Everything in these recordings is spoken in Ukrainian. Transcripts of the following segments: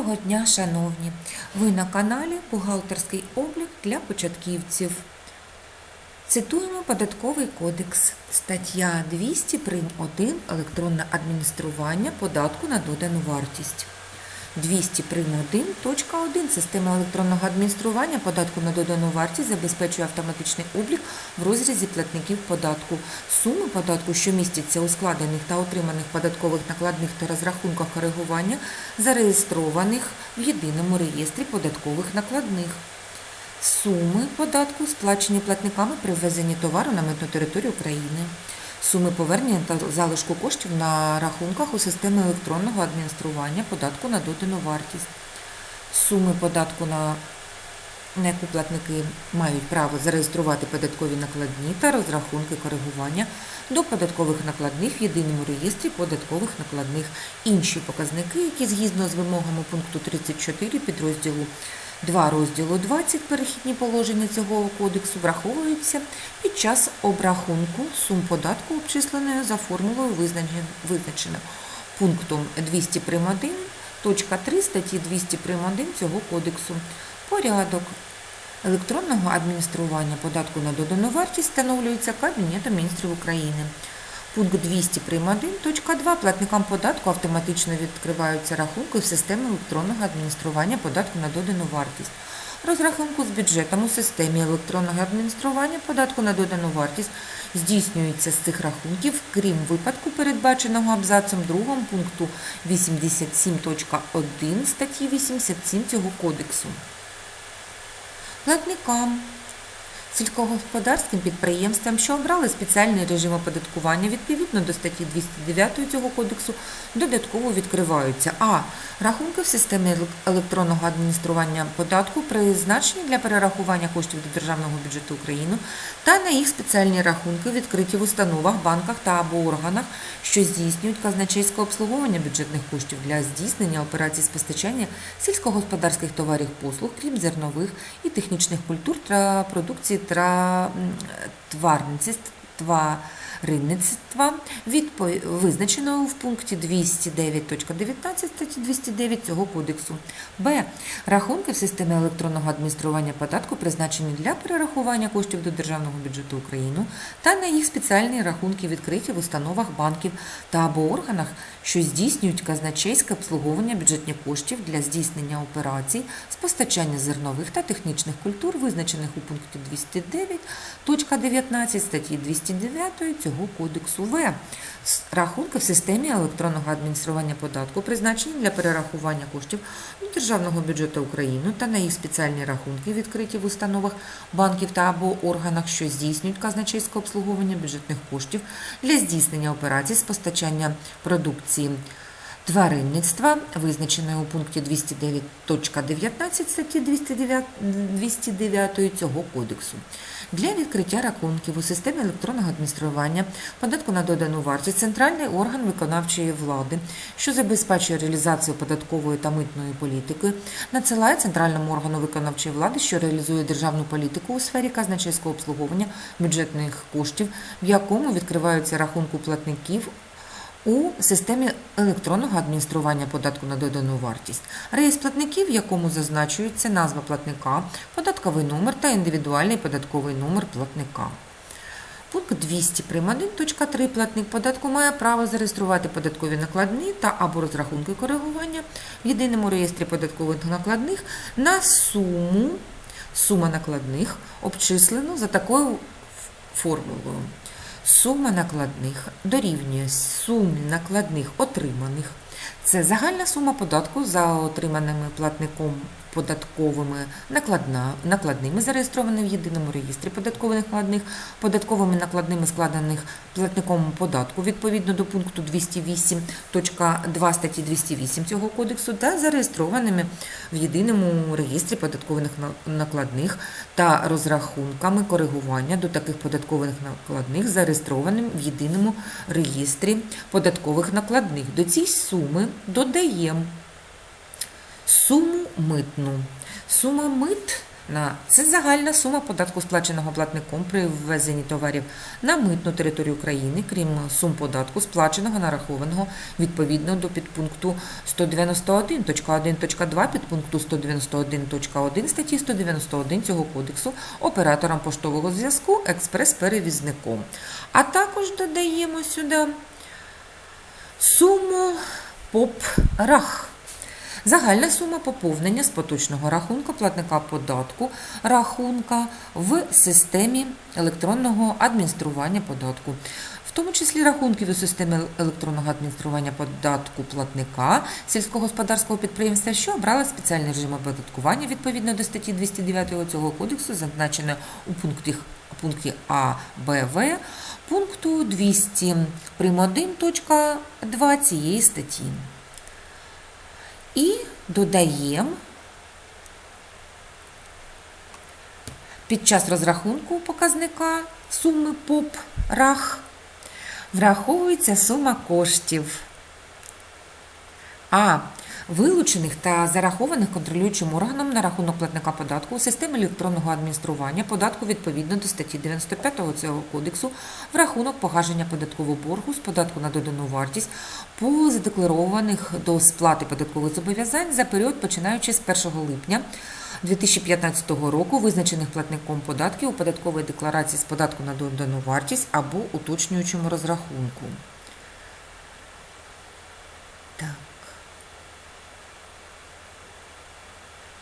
Доброго дня, шановні! Ви на каналі Бухгалтерський облік для початківців. Цитуємо податковий кодекс. Стаття 200 прим. 1 електронне адміністрування податку на додану вартість. 200 прим. 1, точка 1. Система електронного адміністрування податку на додану вартість забезпечує автоматичний облік в розрізі платників податку. Суми податку, що містяться у складених та отриманих податкових накладних та розрахунках коригування, зареєстрованих в єдиному реєстрі податкових накладних. Суми податку сплачені платниками при ввезенні товару на митну територію України. Суми повернення та залишку коштів на рахунках у системі електронного адміністрування податку на додану вартість. Суми податку на яку платники мають право зареєструвати податкові накладні та розрахунки коригування до податкових накладних в єдиному реєстрі податкових накладних. Інші показники, які згідно з вимогами пункту 34 підрозділу 2 розділу 20 перехідні положення цього кодексу враховуються під час обрахунку сум податку, обчисленої за формулою визначен- визначено пунктом 200 прим. 1, точка 3 статті 200 прим. 1 цього кодексу. Порядок електронного адміністрування податку на додану вартість встановлюється Кабінетом міністрів України. Пункт 200 прим. 1, точка 2. Платникам податку автоматично відкриваються рахунки в системі електронного адміністрування податку на додану вартість. Розрахунку з бюджетом у системі електронного адміністрування податку на додану вартість здійснюється з цих рахунків, крім випадку, передбаченого абзацом 2 пункту 87.1 статті 87 цього кодексу. Платникам сільськогосподарським підприємствам, що обрали спеціальний режим оподаткування відповідно до статті 209 цього кодексу, додатково відкриваються а. Рахунки в системі електронного адміністрування податку призначені для перерахування коштів до Державного бюджету України та на їх спеціальні рахунки відкриті в установах, банках та або органах, що здійснюють казначейське обслуговування бюджетних коштів для здійснення операцій з постачання сільськогосподарських товарів послуг, крім зернових і технічних культур та продукції та м, тварництва, тваринництва, відпо- визначеного в пункті 209.19 статті 209 цього кодексу. Б. Рахунки в системі електронного адміністрування податку призначені для перерахування коштів до Державного бюджету України та на їх спеціальні рахунки відкриті в установах банків та або органах, що здійснюють казначейське обслуговування бюджетних коштів для здійснення операцій з постачання зернових та технічних культур, визначених у пункті 209.19 статті 209 цього кодексу В. Рахунки в системі електронного адміністрування податку призначені для перерахування коштів до Державного бюджету України та на їх спеціальні рахунки, відкриті в установах банків та або органах, що здійснюють казначейське обслуговування бюджетних коштів для здійснення операцій з постачання продукції тваринництва, визначеної у пункті 209.19 статті 209, 209 цього кодексу. Для відкриття рахунків у системі електронного адміністрування податку на додану вартість центральний орган виконавчої влади, що забезпечує реалізацію податкової та митної політики, надсилає центральному органу виконавчої влади, що реалізує державну політику у сфері казначейського обслуговування бюджетних коштів, в якому відкриваються рахунки платників у системі електронного адміністрування податку на додану вартість. Реєстр платників, в якому зазначується назва платника, податковий номер та індивідуальний податковий номер платника. Пункт 200 прим. 1.3 платник податку має право зареєструвати податкові накладні та або розрахунки коригування в єдиному реєстрі податкових накладних на суму сума накладних обчислену за такою формулою. Сума накладних дорівнює сумі накладних отриманих. Це загальна сума податку за отриманими платником податковими накладна, накладними, зареєстрованими в єдиному реєстрі податкових накладних, податковими накладними складених платником податку відповідно до пункту 208.2 статті 208 цього кодексу та зареєстрованими в єдиному реєстрі податкових накладних та розрахунками коригування до таких податкових накладних, зареєстрованим в єдиному реєстрі податкових накладних. До цієї суми додаємо суму митну. Сума мит на це загальна сума податку, сплаченого платником при ввезенні товарів на митну територію України, крім сум податку, сплаченого нарахованого відповідно до підпункту 191.1.2 підпункту 191.1 статті 191 цього кодексу операторам поштового зв'язку експрес-перевізником. А також додаємо сюди суму ПОП-РАХ. Загальна сума поповнення з поточного рахунку платника податку рахунка в системі електронного адміністрування податку, в тому числі рахунків у системі електронного адміністрування податку платника сільськогосподарського підприємства, що обрали спеціальний режим оподаткування відповідно до статті 209 цього кодексу, зазначеної у пункті пункті А, Б, В, пункту 200 прим. 1.2 цієї статті. І додаємо під час розрахунку показника суми ПОП РАХ враховується сума коштів. А. Вилучених та зарахованих контролюючим органом на рахунок платника податку у системі електронного адміністрування податку відповідно до статті 95 цього кодексу в рахунок погашення податкового боргу з податку на додану вартість по задекларованих до сплати податкових зобов'язань за період починаючи з 1 липня 2015 року, визначених платником податків у податковій декларації з податку на додану вартість або уточнюючому розрахунку. Так.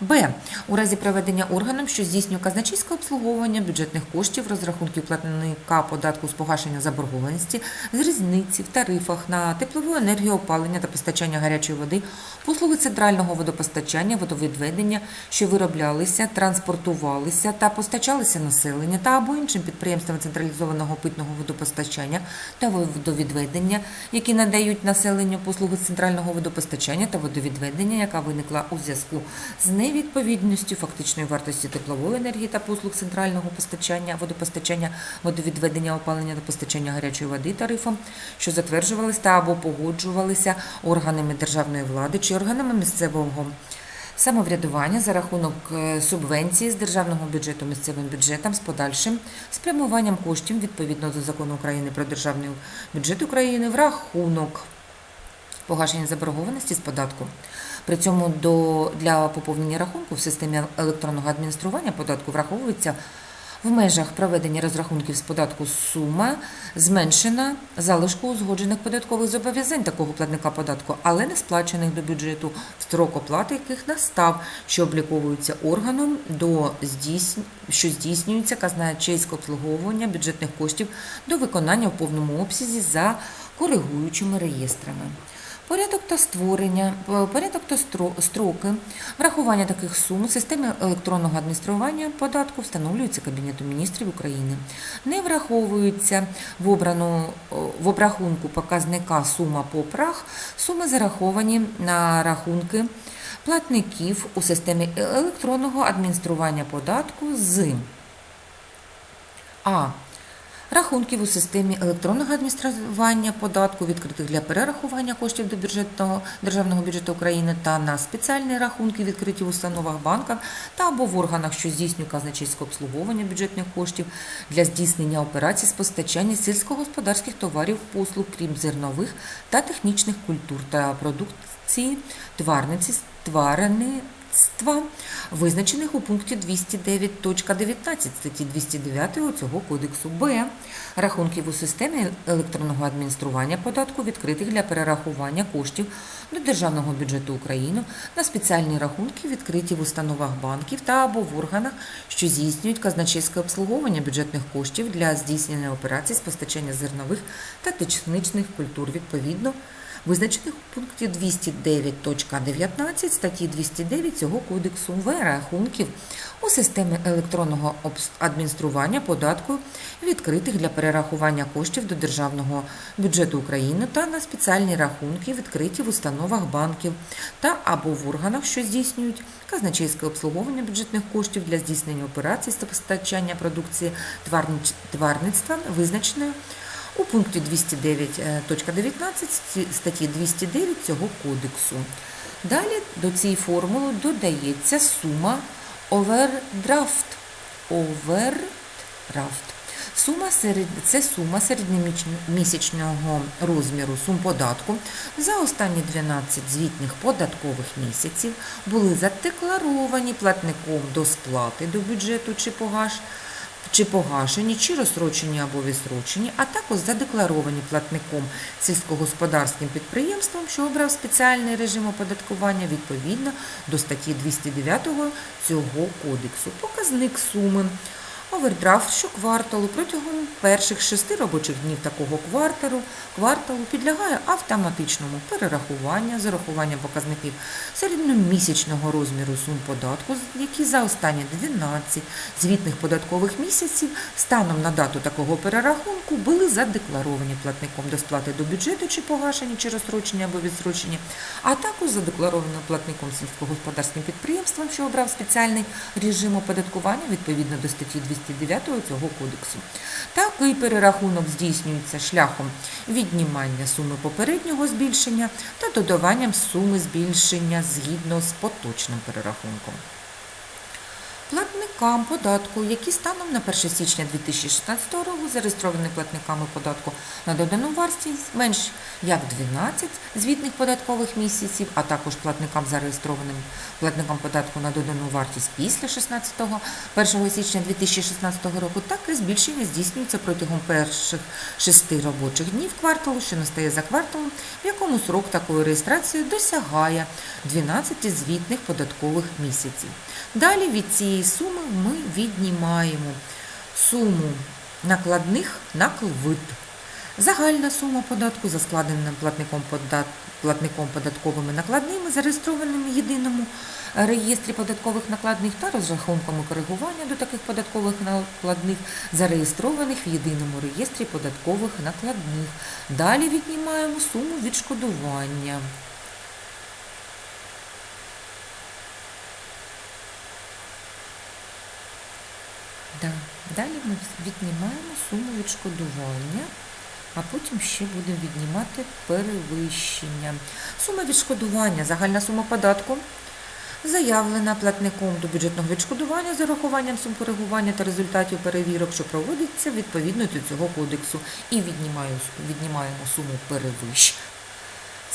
Б. У разі проведення органом, що здійснює казначейське обслуговування бюджетних коштів, розрахунків платника податку з погашення заборгованості, з різниці в тарифах на теплову енергію, опалення та постачання гарячої води, послуги центрального водопостачання, водовідведення, що вироблялися, транспортувалися та постачалися населення та або іншим підприємствам централізованого питного водопостачання та водовідведення, які надають населенню послуги центрального водопостачання та водовідведення, яка виникла у зв'язку з невідповідністю фактичної вартості теплової енергії та послуг центрального постачання, водопостачання, водовідведення, опалення та постачання гарячої води тарифом, що затверджувалися та або погоджувалися органами державної влади чи органами місцевого самоврядування за рахунок е, субвенції з державного бюджету місцевим бюджетам з подальшим спрямуванням коштів відповідно до закону України про державний бюджет України в рахунок погашення заборгованості з податку. При цьому до, для поповнення рахунку в системі електронного адміністрування податку враховується в межах проведення розрахунків з податку сума зменшена залишку узгоджених податкових зобов'язань такого платника податку, але не сплачених до бюджету, в строк оплати яких настав, що обліковуються органом, до здійснь... що здійснюється казначейське обслуговування бюджетних коштів до виконання в повному обсязі за коригуючими реєстрами. Порядок та створення, е, порядок та строки врахування таких сум у системі електронного адміністрування податку встановлюється Кабінетом міністрів України. Не враховуються в обрану в обрахунку показника сума по прах, суми зараховані на рахунки платників у системі електронного адміністрування податку з А. Рахунків у системі електронного адміністрування податку, відкритих для перерахування коштів до бюджетного державного бюджету України та на спеціальні рахунки, відкриті в установах банках та або в органах, що здійснюють казначейське обслуговування бюджетних коштів для здійснення операцій з постачання сільськогосподарських товарів, послуг, крім зернових та технічних культур та продукції, тварниці, тваринництва, визначених у пункті 209.19 статті 209 цього кодексу Б. Рахунків у системі електронного адміністрування податку, відкритих для перерахування коштів до Державного бюджету України на спеціальні рахунки, відкриті в установах банків та або в органах, що здійснюють казначейське обслуговування бюджетних коштів для здійснення операцій з постачання зернових та технічних культур відповідно визначених у пункті 209.19 статті 209 цього кодексу. В рахунків у системі електронного адміністрування податку, відкритих для перерахування коштів до Державного бюджету України та на спеціальні рахунки, відкриті в установах банків та або в органах, що здійснюють казначейське обслуговування бюджетних коштів для здійснення операцій з постачання продукції тварництва, визначеної у пункті 209.19 статті 209 цього кодексу. Далі до цієї формули додається сума Овердрафт. Овердрафт. Сума серед... Це сума середньомісячного розміру сум податку за останні 12 звітних податкових місяців були задекларовані платником до сплати до бюджету чи погаш чи погашені, чи розсрочені або відсрочені, а також задекларовані платником сільськогосподарським підприємством, що обрав спеціальний режим оподаткування відповідно до статті 209 цього кодексу. Показник суми. Овердрафт щокварталу протягом перших шести робочих днів такого кварталу, кварталу підлягає автоматичному перерахуванню з урахуванням показників середньомісячного розміру сум податку, які за останні 12 звітних податкових місяців станом на дату такого перерахунку були задекларовані платником до сплати до бюджету чи погашені чи розстрочені або відсрочені, а також задекларовані платником сільськогосподарським підприємством, що обрав спеціальний режим оподаткування відповідно до статті 209 цього кодексу. Такий перерахунок здійснюється шляхом віднімання суми попереднього збільшення та додаванням суми збільшення згідно з поточним перерахунком. Платникам податку, які станом на 1 січня 2016 року зареєстровані платниками податку на додану вартість менш як 12 звітних податкових місяців, а також платникам зареєстрованим платникам податку на додану вартість після 16 1 січня 2016 року, так і збільшення здійснюється протягом перших шести робочих днів кварталу, що настає за кварталом, в якому срок такої реєстрації досягає 12 звітних податкових місяців. Далі від цієї суми ми віднімаємо суму накладних на наклвид. Загальна сума податку за складеним платником, подат... платником податковими накладними, зареєстрованими в єдиному реєстрі податкових накладних та розрахунками коригування до таких податкових накладних, зареєстрованих в єдиному реєстрі податкових накладних. Далі віднімаємо суму відшкодування. Да. Далі ми віднімаємо суму відшкодування, а потім ще будемо віднімати перевищення. Сума відшкодування, загальна сума податку, заявлена платником до бюджетного відшкодування з урахуванням сум коригування та результатів перевірок, що проводиться відповідно до цього кодексу. І віднімаємо суму перевищення.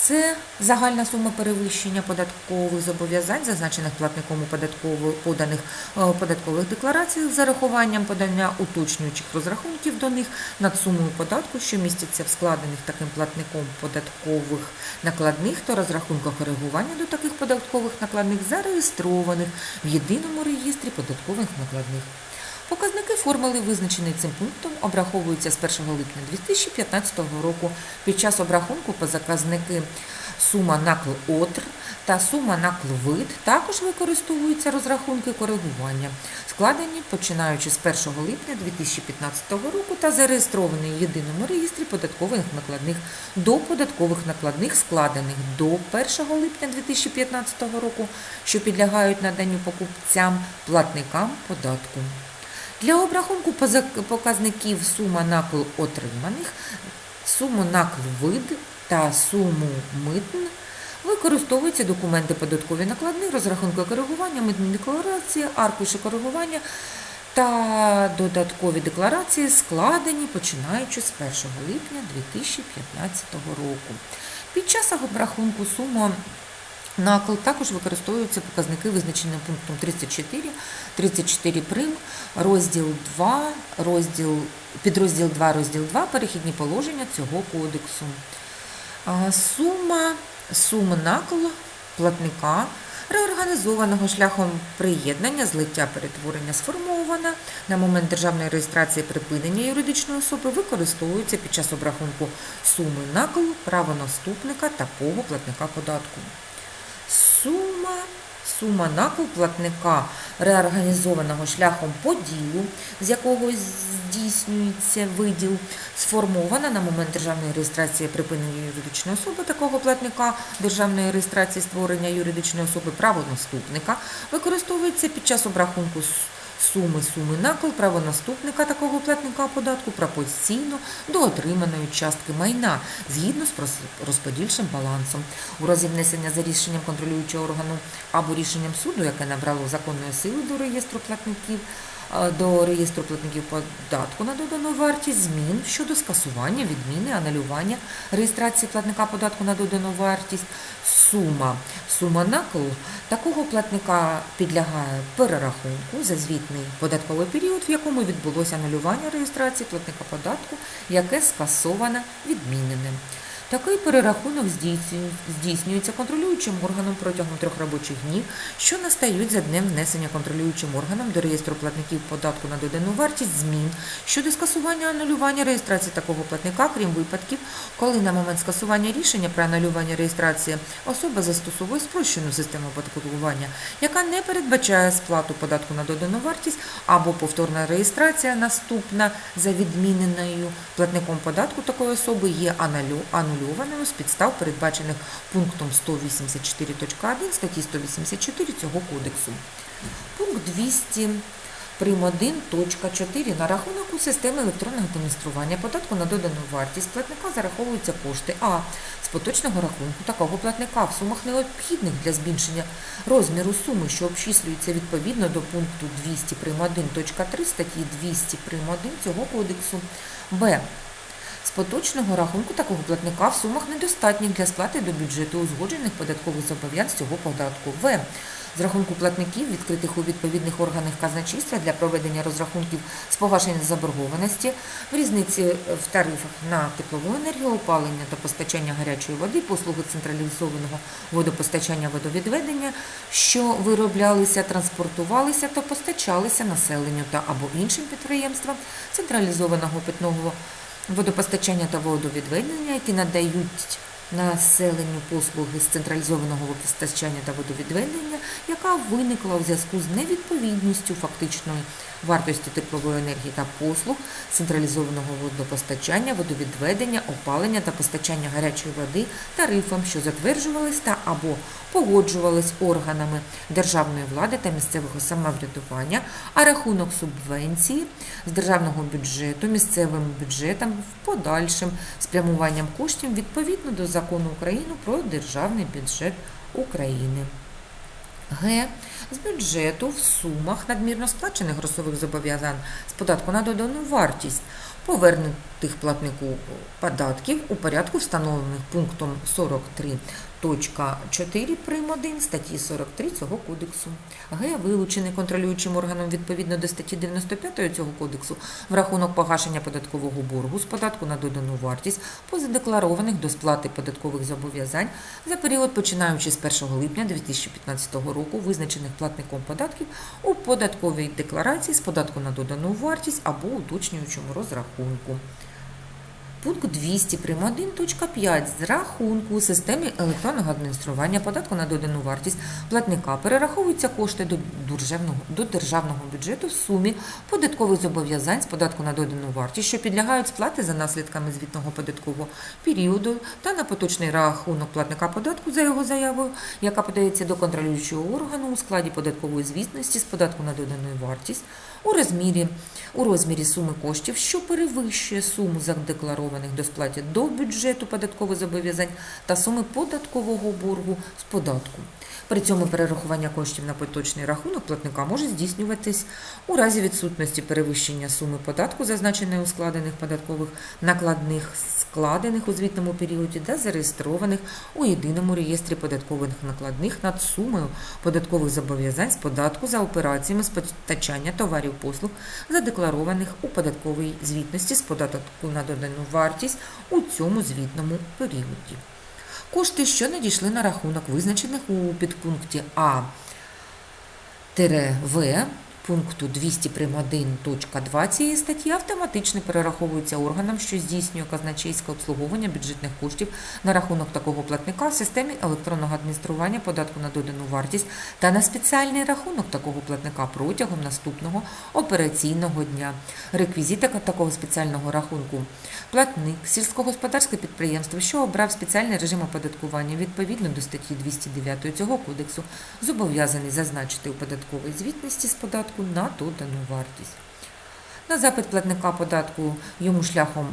Це загальна сума перевищення податкових зобов'язань, зазначених платником у поданих е, податкових деклараціях з зарахуванням подання уточнюючих розрахунків до них над сумою податку, що містяться в складених таким платником податкових накладних та розрахунках коригування до таких податкових накладних, зареєстрованих в єдиному реєстрі податкових накладних. Показники формули, визначені цим пунктом, обраховуються з 1 липня 2015 року. Під час обрахунку показники сума накл отр та сума накл вид також використовуються розрахунки коригування, складені починаючи з 1 липня 2015 року та зареєстровані в єдиному реєстрі податкових накладних до податкових накладних, складених до 1 липня 2015 року, що підлягають наданню покупцям платникам податку. Для обрахунку показників сума накл отриманих, суму накл вид та суму митн використовуються документи податкові накладні, розрахунки коригування, митні декларації, аркуші коригування та додаткові декларації, складені починаючи з 1 липня 2015 року. Під час обрахунку сума Накл також використовуються показники, визначені пунктом 34, 34 прим, розділ 2, розділ, підрозділ 2, розділ 2, перехідні положення цього кодексу. Сума, сума накл платника реорганізованого шляхом приєднання, злиття перетворення сформована на момент державної реєстрації припинення юридичної особи використовується під час обрахунку суми накл правонаступника та пого платника податку. Сума, сума накл платника реорганізованого шляхом поділу, з якого здійснюється виділ, сформована на момент державної реєстрації припинення юридичної особи такого платника, державної реєстрації створення юридичної особи правонаступника, використовується під час обрахунку суми суми накл правонаступника такого платника податку пропорційно до отриманої частки майна згідно з розподільчим балансом. У разі внесення за рішенням контролюючого органу або рішенням суду, яке набрало законної сили до реєстру платників, до реєстру платників податку на додану вартість змін щодо скасування, відміни, анулювання реєстрації платника податку на додану вартість, сума. Сума наклу такого платника підлягає перерахунку за звітний податковий період, в якому відбулося анулювання реєстрації платника податку, яке скасовано відміненим. Такий перерахунок здійснюється контролюючим органом протягом трьох робочих днів, що настають за днем внесення контролюючим органом до реєстру платників податку на додану вартість змін щодо скасування анулювання реєстрації такого платника, крім випадків, коли на момент скасування рішення про анулювання реєстрації особа застосовує спрощену систему оподаткування, яка не передбачає сплату податку на додану вартість або повторна реєстрація наступна за відміненою. Платником податку такої особи є анулю- анулюваною з підстав, передбачених пунктом 184.1 статті 184 цього кодексу. Пункт 200 Прим 1.4 на рахунок у системі електронного адміністрування податку на додану вартість платника зараховуються кошти А з поточного рахунку такого платника в сумах необхідних для збільшення розміру суми, що обчислюється відповідно до пункту 200 прим 1.3 статті 200 прим 1 цього кодексу. Б. З поточного рахунку такого платника в сумах недостатніх для сплати до бюджету узгоджених податкових зобов'язань цього податку. В. З рахунку платників, відкритих у відповідних органах казначейства для проведення розрахунків з погашення заборгованості, в різниці в тарифах на теплову енергію, опалення та постачання гарячої води, послуги централізованого водопостачання водовідведення, що вироблялися, транспортувалися та постачалися населенню та або іншим підприємствам централізованого питного водопостачання та водовідведення, які надають населенню послуги з централізованого водопостачання та водовідведення, яка виникла у зв'язку з невідповідністю фактичної вартості теплової енергії та послуг централізованого водопостачання, водовідведення, опалення та постачання гарячої води тарифам, що затверджувались та або погоджувались органами державної влади та місцевого самоврядування, а рахунок субвенції з державного бюджету місцевим бюджетам в подальшим спрямуванням коштів відповідно до закону України про державний бюджет України. Г. З бюджету в сумах надмірно сплачених грошових зобов'язань з податку на додану вартість, повернутих платнику податків у порядку, встановлених пунктом 43.4 прим. 1 статті 43 цього кодексу. Г. Вилучений контролюючим органом відповідно до статті 95 цього кодексу в рахунок погашення податкового боргу з податку на додану вартість позадекларованих до сплати податкових зобов'язань за період починаючи з 1 липня 2015 року, визначених платником податків у податковій декларації з податку на додану вартість або уточнюючому розрахунку. Пункт 200 прим. 1.5 з рахунку у системі електронного адміністрування податку на додану вартість платника перераховуються кошти до державного, до державного бюджету в сумі податкових зобов'язань з податку на додану вартість, що підлягають сплати за наслідками звітного податкового періоду та на поточний рахунок платника податку за його заявою, яка подається до контролюючого органу у складі податкової звітності з податку на додану вартість у розмірі, у розмірі суми коштів, що перевищує суму задекларованих до сплаті до бюджету податкових зобов'язань та суми податкового боргу з податку. При цьому перерахування коштів на поточний рахунок платника може здійснюватись у разі відсутності перевищення суми податку, зазначеної у складених податкових накладних, складених у звітному періоді та зареєстрованих у єдиному реєстрі податкових накладних над сумою податкових зобов'язань з податку за операціями з постачання товарів послуг, задекларованих у податковій звітності з податку на додану вартість у цьому звітному періоді. Кошти, що надійшли на рахунок, визначених у підпункті А В пункту 200 прим. 1.2 цієї статті автоматично перераховуються органам, що здійснює казначейське обслуговування бюджетних коштів на рахунок такого платника в системі електронного адміністрування податку на додану вартість та на спеціальний рахунок такого платника протягом наступного операційного дня. Реквізити такого спеціального рахунку. Платник, сільськогосподарське підприємство, що обрав спеціальний режим оподаткування відповідно до статті 209 цього кодексу, зобов'язаний зазначити у податковій звітності з податку податку на додану вартість. На запит платника податку йому шляхом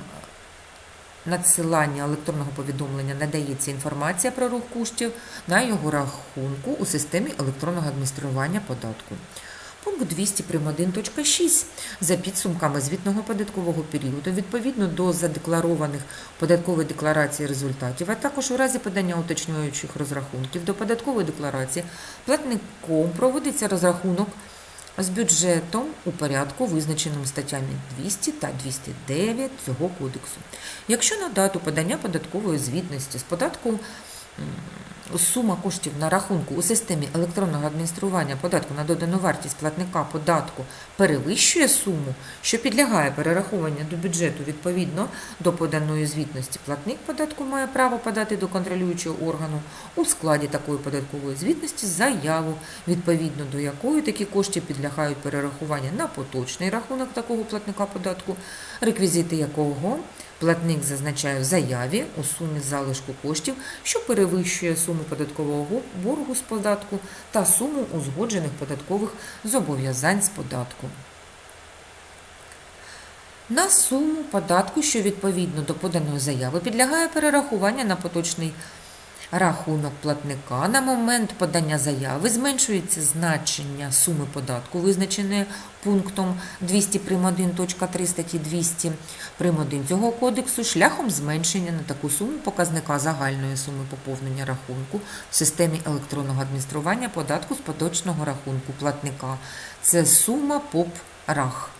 надсилання електронного повідомлення надається інформація про рух коштів на його рахунку у системі електронного адміністрування податку. Пункт 200 прим. 1.6 за підсумками звітного податкового періоду відповідно до задекларованих в податковій декларації результатів, а також у разі подання уточнюючих розрахунків до податкової декларації платником проводиться розрахунок з бюджетом у порядку, визначеному статтями 200 та 209 цього кодексу. Якщо на дату подання податкової звітності з податку сума коштів на рахунку у системі електронного адміністрування податку на додану вартість платника податку перевищує суму, що підлягає перерахуванню до бюджету. Відповідно до поданої звітності, платник податку має право подати до контролюючого органу у складі такої податкової звітності заяву, відповідно до якої такі кошти підлягають перерахуванню на поточний рахунок такого платника податку, реквізити якого Платник зазначає в заяві у сумі залишку коштів, що перевищує суму податкового боргу з податку та суму узгоджених податкових зобов'язань з податку. На суму податку, що відповідно до поданої заяви, підлягає перерахування на поточний рахунок платника. На момент подання заяви зменшується значення суми податку, визначеної пунктом 200 прим. 1.3 статті 200 прим. 1 цього кодексу шляхом зменшення на таку суму показника загальної суми поповнення рахунку в системі електронного адміністрування податку з поточного рахунку платника. Це сума ПОП-РАХ.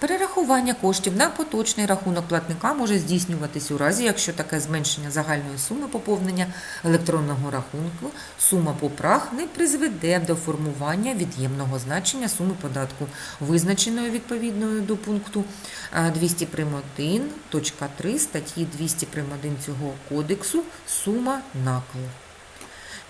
Перерахування коштів на поточний рахунок платника може здійснюватись у разі, якщо таке зменшення загальної суми поповнення електронного рахунку, сума по прах не призведе до формування від'ємного значення суми податку, визначеної відповідною до пункту е, 200 прим. 1.3 статті 200 прим. 1 цього кодексу сума накладу.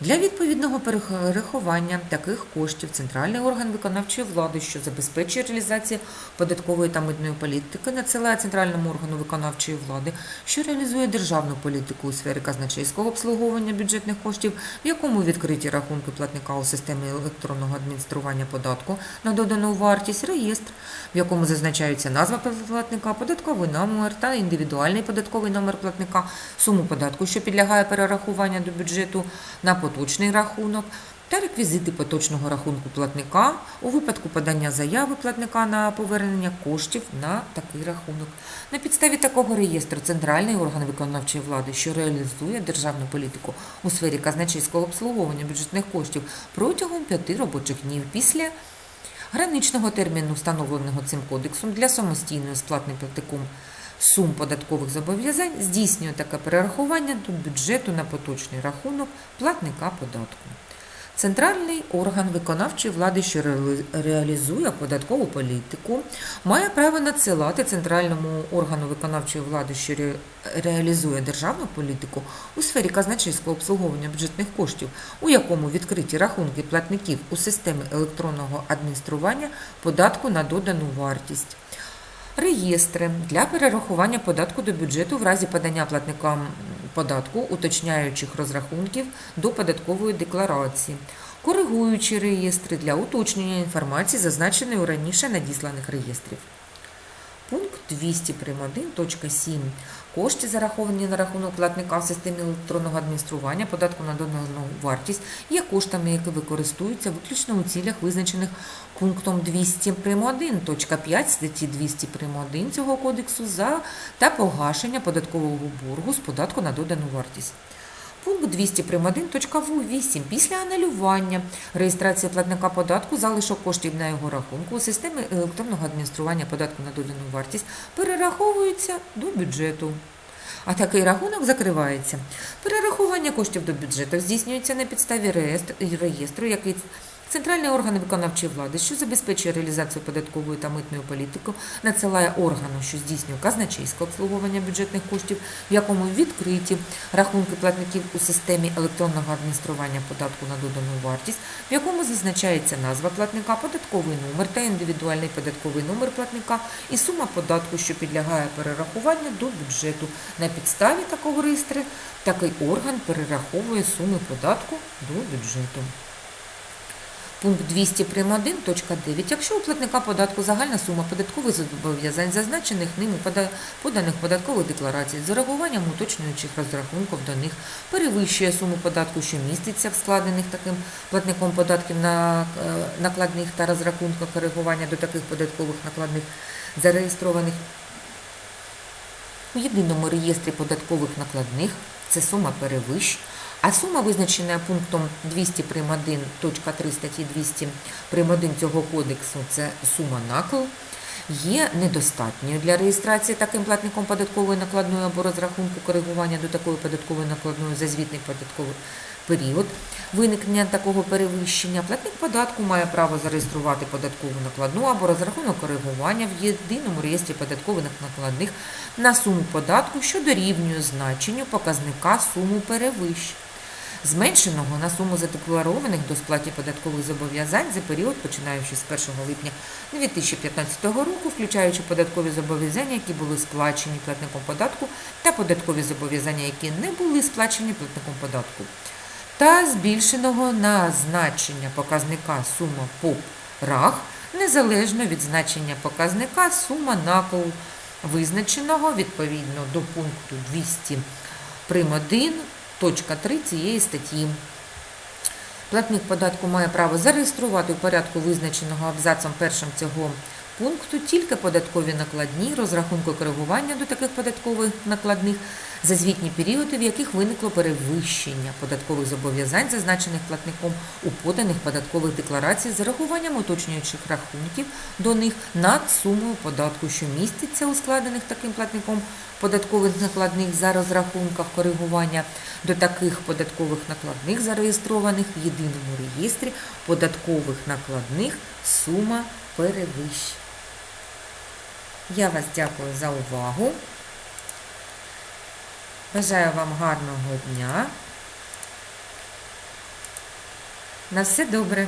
Для відповідного перерахування таких коштів центральний орган виконавчої влади, що забезпечує реалізацію податкової та митної політики, надсилає центральному органу виконавчої влади, що реалізує державну політику у сфері казначейського обслуговування бюджетних коштів, в якому відкриті рахунки платника у системі електронного адміністрування податку на додану вартість, реєстр, в якому зазначаються назва платника, податковий номер та індивідуальний податковий номер платника, суму податку, що підлягає перерахуванню до бюджету на поточний рахунок та реквізити поточного рахунку платника у випадку подання заяви платника на повернення коштів на такий рахунок. На підставі такого реєстру центральний орган виконавчої влади, що реалізує державну політику у сфері казначейського обслуговування бюджетних коштів протягом п'яти робочих днів після граничного терміну, встановленого цим кодексом для самостійної сплатни платником сум податкових зобов'язань, здійснює таке перерахування до бюджету на поточний рахунок платника податку. Центральний орган виконавчої влади, що реалізує податкову політику, має право надсилати центральному органу виконавчої влади, що реалізує державну політику у сфері казначейського обслуговування бюджетних коштів, у якому відкриті рахунки платників у системі електронного адміністрування податку на додану вартість. Реєстри для перерахування податку до бюджету в разі подання платникам податку уточняючих розрахунків до податкової декларації, коригуючі реєстри для уточнення інформації, зазначеної у раніше надісланих реєстрів. Пункт 200 прим. 1.7. Кошти, зараховані на рахунок платника в системі електронного адміністрування податку на додану вартість, є коштами, які використовуються виключно у цілях, визначених пунктом 200 прим. 1.5 статті 200 прим. 1 цього кодексу за та погашення податкового боргу з податку на додану вартість. Пункт 200 прим. 1.8. Після анулювання реєстрації платника податку залишок коштів на його рахунку у системі електронного адміністрування податку на додану вартість перераховується до бюджету. А такий рахунок закривається. Перерахування коштів до бюджету здійснюється на підставі реєстр- реєстру, який Центральний орган виконавчої влади, що забезпечує реалізацію податкової та митної політики, надсилає органу, що здійснює казначейське обслуговування бюджетних коштів, в якому відкриті рахунки платників у системі електронного адміністрування податку на додану вартість, в якому зазначається назва платника, податковий номер та індивідуальний податковий номер платника і сума податку, що підлягає перерахуванню до бюджету. На підставі такого реєстру такий орган перераховує суми податку до бюджету. Пункт 200 прим. 1, точка 9. Якщо у платника податку загальна сума податкових зобов'язань, зазначених ним у поданих податкових декларацій, з урахуванням уточнюючих розрахунків до них, перевищує суму податку, що міститься в складених таким платником податків на е, накладних та розрахунках коригування до таких податкових накладних, зареєстрованих у єдиному реєстрі податкових накладних це сума перевищ, а сума, визначена пунктом 200 прим. 1, точка 3 статті 200 прим. 1 цього кодексу, це сума накл, є недостатньою для реєстрації таким платником податкової накладної або розрахунку коригування до такої податкової накладної за звітний податковий період виникнення такого перевищення, платник податку має право зареєструвати податкову накладну або розрахунок коригування в єдиному реєстрі податкових накладних на суму податку, що дорівнює значенню показника суму перевищень зменшеного на суму задекларованих до сплаті податкових зобов'язань за період, починаючи з 1 липня 2015 року, включаючи податкові зобов'язання, які були сплачені платником податку, та податкові зобов'язання, які не були сплачені платником податку, та збільшеного на значення показника сума ПОП РАГ незалежно від значення показника сума накладу, визначеного відповідно до пункту 200 прим. 1 точка 3 цієї статті. Платник податку має право зареєструвати у порядку визначеного абзацом першим цього пункту тільки податкові накладні, розрахунку коригування до таких податкових накладних за звітні періоди, в яких виникло перевищення податкових зобов'язань, зазначених платником у поданих податкових декларацій з рахуванням уточнюючих рахунків до них над сумою податку, що міститься у складених таким платником податкових накладних за розрахунках коригування до таких податкових накладних, зареєстрованих в єдиному реєстрі податкових накладних сума перевищень. Я вас дякую за увагу. Бажаю вам гарного дня. На все добре.